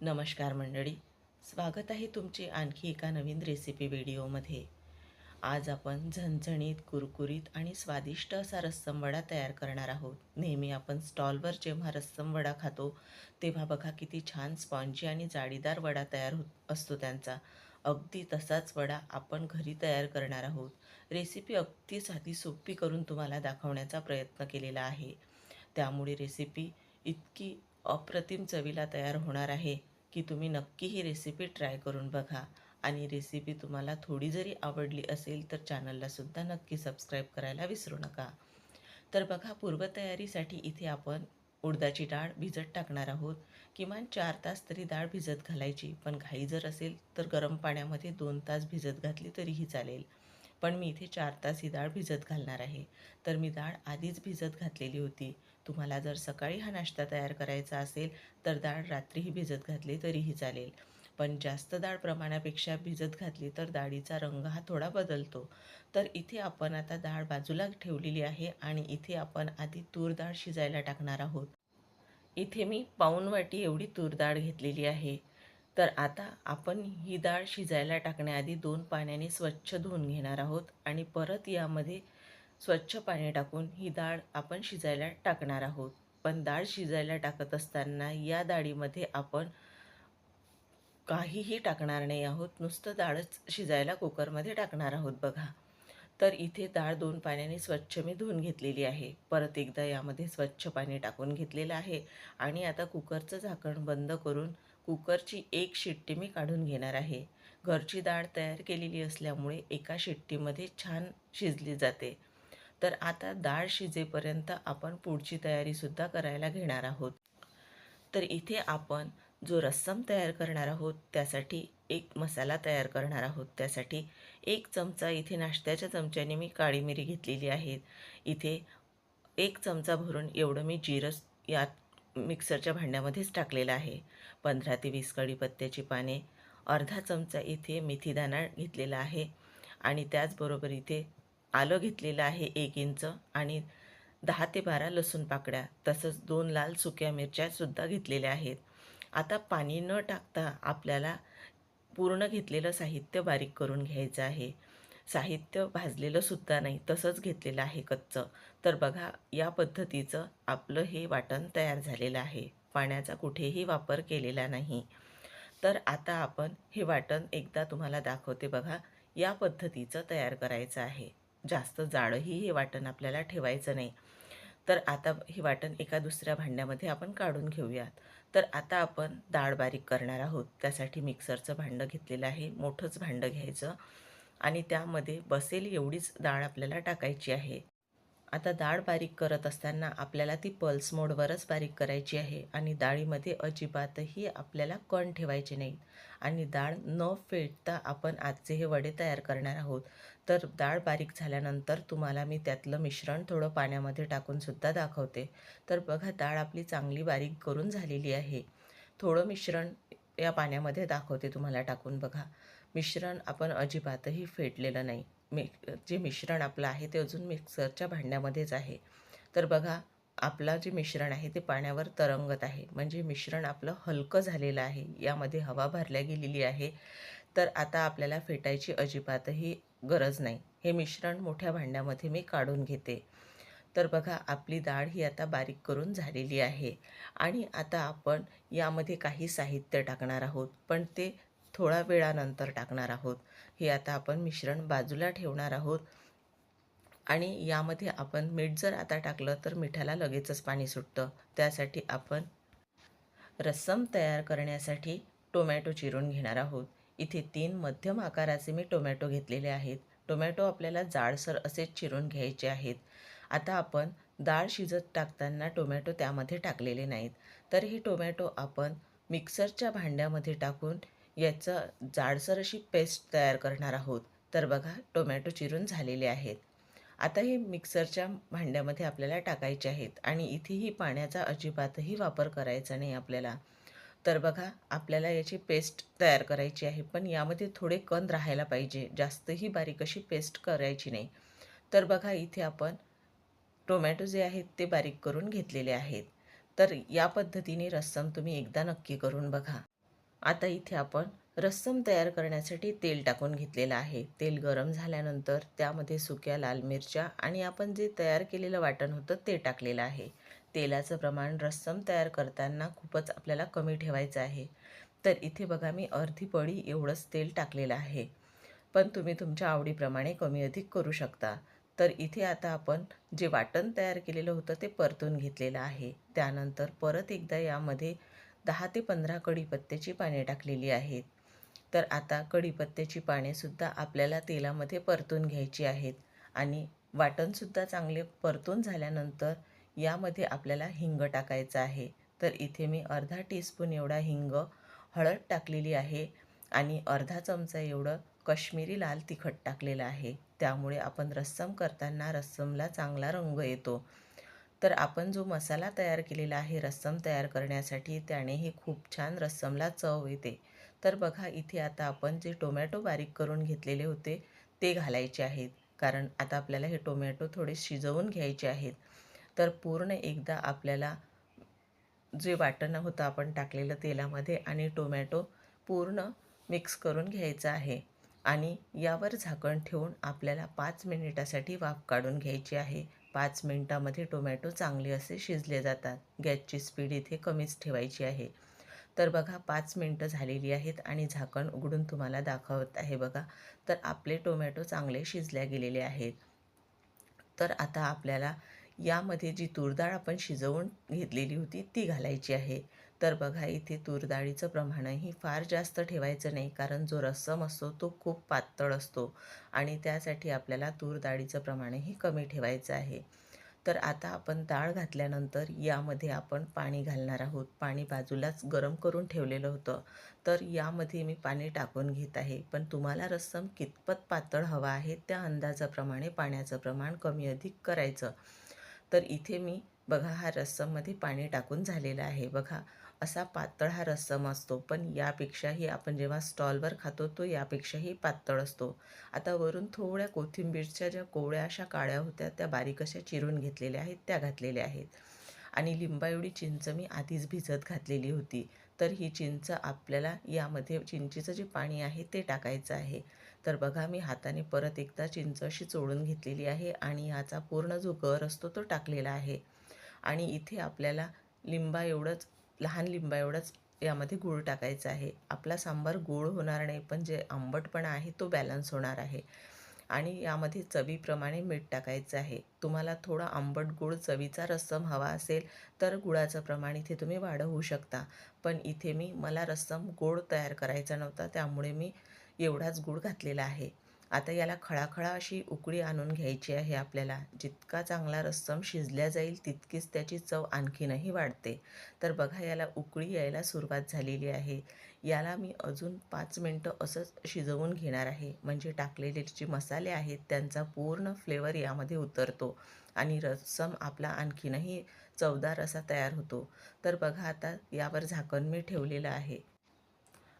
नमस्कार मंडळी. स्वागत आहे तुमची आणखी एका नवीन रेसिपी व्हिडिओमध्ये आज आपण झणझणीत कुरकुरीत आणि स्वादिष्ट असा रस्समवडा तयार करणार आहोत. नेहमी आपण स्टॉलवर जेव्हा रस्सम वडा खातो तेव्हा बघा किती छान स्पॉन्जी आणि जाळीदार वडा तयार होत असतो त्यांचा. अगदी तसाच वडा आपण घरी तयार करणार आहोत. रेसिपी अगदी साधी सोपी करून तुम्हाला दाखवण्याचा प्रयत्न केलेला आहे. त्यामुळे रेसिपी इतकी अप्रतिम चवीला तयार होणार आहे की तुम्ही नक्की ही रेसिपी ट्राय करून बघा. आणि रेसिपी तुम्हाला थोडी जरी आवडली असेल तर चॅनललासुद्धा नक्की सबस्क्राईब करायला विसरू नका. तर बघा पूर्वतयारीसाठी इथे आपण उडदाची डाळ भिजत टाकणार आहोत. किमान चार तास तरी डाळ भिजत घालायची. पण घाई जर असेल तर गरम पाण्यामध्ये दोन तास भिजत घातली तरीही चालेल. पण मी इथे चार तास ही डाळ भिजत घालणार आहे. तर मी डाळ आधीच भिजत घातलेली होती. तुम्हाला जर सकाळी हा नाश्ता तयार करायचा असेल तर डाळ रात्रीही भिजत घातली तरीही चालेल. पण जास्त डाळ प्रमाणापेक्षा भिजत घातली तर डाळीचा रंग हा थोडा बदलतो. तर इथे आपण आता डाळ बाजूला ठेवलेली आहे आणि इथे आपण आधी तूर डाळ शिजायला टाकणार आहोत. इथे मी पाऊण वाटी एवढी तूर डाळ घेतलेली आहे. तर आता आपण ही डाळ शिजायला टाकण्याआधी दोन पाण्याने स्वच्छ धुवून घेणार आहोत आणि परत यामध्ये स्वच्छ पाणी टाकून ही डाळ आपण शिजायला टाकणार आहोत. पण डाळ शिजायला टाकत असताना या डाळीमध्ये आपण काहीही टाकणार नाही आहोत. नुसतं डाळच शिजायला कुकरमध्ये टाकणार आहोत बघा. तर इथे डाळ दोन पाण्याने स्वच्छ मी धुवून घेतलेली आहे. परत एकदा यामध्ये स्वच्छ पाणी टाकून घेतलेलं आहे. आणि आता कुकरचं झाकण बंद करून कुकरची एक शिट्टी मी काढून घेणार आहे. घरची डाळ तयार केलेली असल्यामुळे एका शिट्टीमध्ये छान शिजली जाते. तर आता डाळ शिजेपर्यंत आपण पुढची तयारीसुद्धा करायला घेणार आहोत. तर इथे आपण जो रस्सम तयार करणार आहोत त्यासाठी एक मसाला तयार करणार आहोत. त्यासाठी एक चमचा इथे नाश्त्याच्या चमच्याने मी काळी मिरी घेतलेली आहे. इथे एक चमचा भरून एवढं मी जिरं यात मिक्सरच्या भांड्यामध्येच टाकलेलं आहे. पंधरा ते वीस कढीपत्त्याची पाने अर्धा चमचा इथे मेथीदाणा घेतलेला आहे आणि त्याचबरोबर इथे आलं घेतलेलं आहे एक इंच आणि दहा ते बारा लसूण पाकड्या तसंच दोन लाल सुक्या मिरच्यासुद्धा घेतलेल्या आहेत. आता पाणी न टाकता आपल्याला पूर्ण घेतलेलं साहित्य बारीक करून घ्यायचं आहे. साहित्य भाजलेलं सुद्धा नाही तसंच घेतलेलं आहे कच्चं. तर बघा या पद्धतीचं आपलं हे वाटण तयार झालेलं आहे. पाण्याचा कुठेही वापर केलेला नाही. तर आता आपण हे वाटण एकदा तुम्हाला दाखवते बघा या पद्धतीचं तयार करायचं आहे. जास्त जाडंही हे वाटण आपल्याला ठेवायचं नाही. तर आता हे वाटण एका दुसऱ्या भांड्यामध्ये आपण काढून घेऊयात. तर आता आपण डाळ बारीक करणार आहोत. त्यासाठी मिक्सरचं भांडं घेतलेलं आहे. मोठंच भांडं घ्यायचं. आणि त्यामध्ये बसेल एवढीच डाळ आपल्याला टाकायची आहे. आता डाळ बारीक करत असताना आपल्याला ती पल्स मोडवरच बारीक करायची आहे आणि डाळीमध्ये अजिबातही आपल्याला कण ठेवायचे नाहीत. आणि डाळ न फेटता आपण आजचे हे वडे तयार करणार आहोत. तर डाळ बारीक झाल्यानंतर तुम्हाला मी त्यातलं मिश्रण थोडं पाण्यामध्ये टाकूनसुद्धा दाखवते. तर बघा डाळ आपली चांगली बारीक करून झालेली आहे. थोडं मिश्रण या पाण्यामध्ये दाखवते तुम्हाला टाकून बघा. मिश्रण आपण अजिबातही फेटलेलं नाही. मि जे मिश्रण आपलं आहे ते अजून मिक्सरच्या भांड्यामध्येच आहे. तर बघा आपला जे मिश्रण आहे ते पाण्यावर तरंगत आहे. म्हणजे मिश्रण आपलं हलकं झालेलं आहे. यामध्ये हवा भरल्या गेलेली आहे. तर आता आपल्याला फेटायची अजिबातही गरज नाही. हे मिश्रण मोठ्या भांड्यामध्ये मी काढून घेते. तर बघा आपली डाळ ही आता बारीक करून झालेली आहे. आणि आता आपण यामध्ये काही साहित्य टाकणार आहोत. पण ते थोडा वेळानंतर टाकणार आहोत. हे आता आपण मिश्रण बाजूला ठेवणार आहोत. आणि यामध्ये आपण मीठ जर आता टाकलं तर मिठाला लगेचच पाणी सुटतं. त्यासाठी आपण रस्सम तयार करण्यासाठी टोमॅटो चिरून घेणार आहोत. इथे तीन मध्यम आकाराचे मी टोमॅटो घेतलेले आहेत. टोमॅटो आपल्याला जाडसर असेच चिरून घ्यायचे आहेत. आता आपण डाळ शिजत टाकताना टोमॅटो त्यामध्ये टाकलेले नाहीत. तर हे टोमॅटो आपण मिक्सरच्या भांड्यामध्ये टाकून याचं जाडसर अशी पेस्ट तयार करणार आहोत. तर बघा टोमॅटो चिरून झालेले आहेत. आता हे मिक्सरच्या भांड्यामध्ये आपल्याला टाकायचे आहेत आणि इथेही पाण्याचा अजिबातही वापर करायचा नाही आपल्याला. तर बघा आपल्याला याची पेस्ट तयार करायची आहे पण यामध्ये थोडे कण राहायला पाहिजे. जास्तही बारीक अशी पेस्ट करायची नाही. तर बघा इथे आपण टोमॅटो जे आहेत ते बारीक करून घेतलेले आहेत. तर या पद्धतीने रस्सम तुम्ही एकदा नक्की करून बघा. आता इथे आपण रस्सम तयार करण्यासाठी तेल टाकून घेतलेलं आहे. तेल गरम झाल्यानंतर त्यामध्ये सुक्या लाल मिरच्या आणि आपण जे तयार केलेलं वाटण होतं ते टाकलेलं आहे. तेलाचं प्रमाण रस्सम तयार करताना खूपच आपल्याला कमी ठेवायचं आहे. तर इथे बघा मी अर्धी पळी एवढंच तेल टाकलेलं आहे. पण तुम्ही तुमच्या आवडीप्रमाणे कमी अधिक करू शकता. तर इथे आता आपण जे वाटण तयार केलेलं होतं ते परतून घेतलेलं आहे. त्यानंतर परत एकदा यामध्ये दहा ते पंधरा कढीपत्त्याची पाने टाकलेली आहेत. तर आता कढीपत्त्याची पानेसुद्धा आपल्याला तेलामध्ये परतून घ्यायची आहेत आणि वाटणसुद्धा चांगले परतून झाल्यानंतर यामध्ये आपल्याला हिंग टाकायचं आहे. तर इथे मी अर्धा टीस्पून एवढा हिंग हळद टाकलेली आहे आणि अर्धा चमचा एवढं कश्मीरी लाल तिखट टाकलेलं आहे. त्यामुळे आपण रस्सम करताना रस्समला चांगला रंग येतो. तर आपण जो मसाला तयार केलेला आहे रस्सम तयार करण्यासाठी त्यानेही खूप छान रस्समला चव येते. तर बघा इथे आता आपण जे टोमॅटो बारीक करून घेतलेले होते ते घालायचे आहेत. कारण आता आपल्याला हे टोमॅटो थोडे शिजवून घ्यायचे आहेत. तर पूर्ण एकदा आपल्याला जे वाटण होतं आपण टाकलेलं तेलामध्ये आणि टोमॅटो पूर्ण मिक्स करून घ्यायचं आहे. आणि यावर झाकण ठेवून आपल्याला पाच मिनिटासाठी वाफ काढून घ्यायची आहे. पाच मिनटामध्ये टोमॅटो चांगले असे शिजले जातात. गॅसची स्पीड इथे कमीच ठेवायची आहे. तर बघा पाच मिनटं झालेली आहेत आणि झाकण उघडून तुम्हाला दाखवत आहे बघा. तर आपले टोमॅटो चांगले शिजल्या गेलेले आहेत. तर आता आपल्याला यामध्ये जी तूरडाळ आपण शिजवून घेतलेली होती ती घालायची आहे. तर बघा इथे तूरडाळीचं प्रमाणही फार जास्त ठेवायचं नाही कारण जो रस्सम असतो तो खूप पातळ असतो आणि त्यासाठी आपल्याला तूरडाळीचं प्रमाणही कमी ठेवायचं आहे. तर आता आपण डाळ घातल्यानंतर यामध्ये आपण पाणी घालणार आहोत. पाणी बाजूलाच गरम करून ठेवलेलं होतं. तर यामध्ये मी पाणी टाकून घेत आहे. पण तुम्हाला रस्सम कितपत पातळ हवा आहे त्या अंदाजाप्रमाणे पाण्याचं प्रमाण कमी अधिक करायचं. तर इथे मी बघा हा रस्सममध्ये पाणी टाकून झालेलं आहे. बघा असा पातळ हा रस्सम असतो. पण यापेक्षाही आपण जेव्हा स्टॉलवर खातो तो यापेक्षाही पातळ असतो. आता वरून थोड्या कोथिंबीरच्या ज्या कोवळ्या अशा काळ्या होत्या त्या बारीक अशा चिरून घेतलेल्या आहेत त्या घातलेल्या आहेत. आणि लिंबा एवढी चिंच मी आधीच भिजत घातलेली होती. तर ही चिंच आपल्याला यामध्ये चिंचेचं जे पाणी आहे ते टाकायचं आहे. तर बघा मी हाताने परत एकदा चिंच अशी चोळून घेतलेली आहे आणि याचा पूर्ण जो गर असतो तो टाकलेला आहे. आणि इथे आपल्याला लिंबा एवढंच लहान लिंबा एवढंच यामध्ये गूळ टाकायचा आहे. आपला सांबार गोड होणार नाही पण जे आंबटपणा आहे तो बॅलन्स होणार आहे. आणि यामध्ये चवीप्रमाणे मीठ टाकायचं आहे. तुम्हाला थोडा आंबट गुळ चवीचा रस्सम हवा असेल तर गुळाचं प्रमाण इथे तुम्ही वाढवू शकता. पण इथे मी मला रस्सम गोड तयार करायचा नव्हता त्यामुळे मी एवढाच गूळ घातलेला आहे. आता याला खळाखळा अशी उकळी आणून घ्यायची आहे आपल्याला. जितका चांगला रस्सम शिजल्या जाईल तितकीच त्याची चव आणखीनही वाढते. तर बघा याला उकळी यायला सुरुवात झालेली आहे. याला मी अजून पाच मिनटं असंच शिजवून घेणार आहे. म्हणजे टाकलेले जे मसाले आहेत त्यांचा पूर्ण फ्लेवर यामध्ये उतरतो आणि रस्सम आपला आणखीनही चवदार असा तयार होतो. तर बघा आता यावर झाकण मी ठेवलेलं आहे.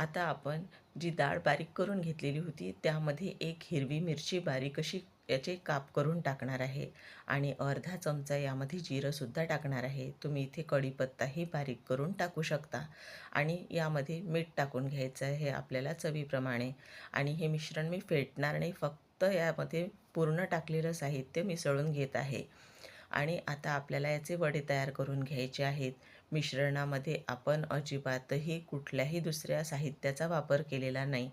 आता आपण जी डाळ बारीक करून घेतलेली होती त्यामध्ये एक हिरवी मिरची बारीक अशी याचे काप करून टाकणार आहे आणि अर्धा चमचा यामध्ये जिरंसुद्धा टाकणार आहे. तुम्ही इथे कढीपत्ताही बारीक करून टाकू शकता आणि यामध्ये मीठ टाकून घ्यायचं आहे आपल्याला चवीप्रमाणे. आणि हे मिश्रण मी फेटणार नाही फक्त यामध्ये पूर्ण टाकलेलं साहित्य मिसळून घेत आहे. आणि आता आपल्याला याचे वडे तयार करून घ्यायचे आहेत. मिश्रणामध्ये आपण अजिबातही कुठल्याही दुसऱ्या साहित्याचा वापर केलेला नाही.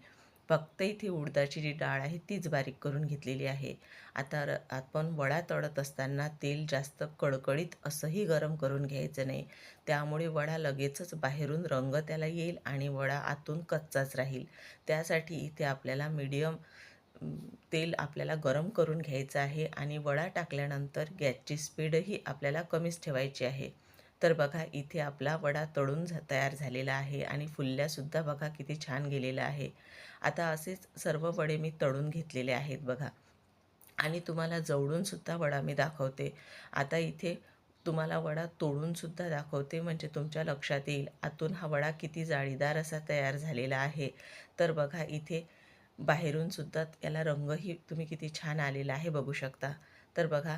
फक्त इथे उडदाची जी डाळ आहे तीच बारीक करून घेतलेली आहे. आता र आपण वडा तळत असताना तेल जास्त कडकडीत असंही गरम करून घ्यायचं नाही. त्यामुळे वडा लगेचच बाहेरून रंग त्याला येईल आणि वडा आतून कच्चाच राहील. त्यासाठी इथे आपल्याला मीडियम तेल आपल्याला गरम करून घ्यायचं आहे आणि वडा टाकल्यानंतर गॅसची स्पीडही आपल्याला कमीच ठेवायची आहे. तर बघा इथे आपला वडा तळून तयार झालेला आहे आणि फुल्ल्यासुद्धा बघा किती छान गेलेला आहे. आता असेच सर्व वडे मी तळून घेतलेले आहेत बघा. आणि तुम्हाला जवळूनसुद्धा वडा मी दाखवते. आता इथे तुम्हाला वडा तोडूनसुद्धा दाखवते म्हणजे तुमच्या लक्षात येईल आतून हा वडा किती जाळीदार असा तयार झालेला आहे. तर बघा इथे बाहेरूनसुद्धा याला रंगही तुम्ही किती छान आलेला आहे बघू शकता. तर बघा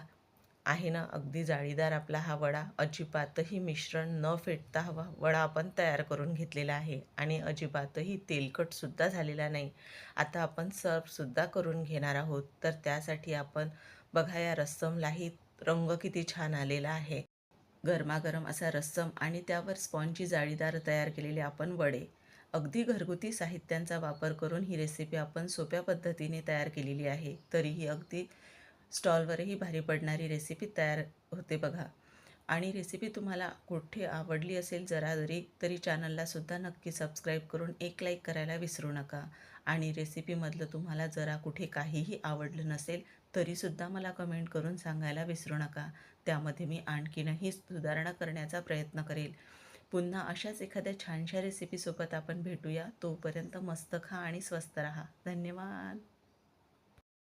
आहे ना अगदी जाळीदार आपला हा वडा. अजिबातही मिश्रण न फेटता हवा वडा आपण तयार करून घेतलेला आहे. आणि अजिबातही तेलकटसुद्धा झालेला नाही. आता आपण सर्वसुद्धा करून घेणार आहोत. तर त्यासाठी आपण बघा या रस्समलाही रंग किती छान आलेला आहे. गरमागरम असा रस्सम आणि त्यावर स्पॉन्जी जाळीदार तयार केलेले आपण वडे. अगदी घरगुती साहित्यांचा वापर करून ही रेसिपी आपण सोप्या पद्धतीने तयार केलेली आहे. तरीही अगदी स्टॉलवरही भारी पडणारी रेसिपी तयार होते बघा. आणि रेसिपी तुम्हाला कुठे आवडली असेल जरा जरी तरी चॅनललासुद्धा नक्की सबस्क्राईब करून एक लाईक करायला विसरू नका. आणि रेसिपीमधलं तुम्हाला जरा कुठे काहीही आवडलं नसेल तरीसुद्धा मला कमेंट करून सांगायला विसरू नका. त्यामध्ये मी आणखीनही सुधारणा करण्याचा प्रयत्न करेल. पुन्हा अशाच एखाद्या छानशा रेसिपीसोबत आपण भेटूया. तोपर्यंत मस्त खा आणि स्वस्त राहा. धन्यवाद.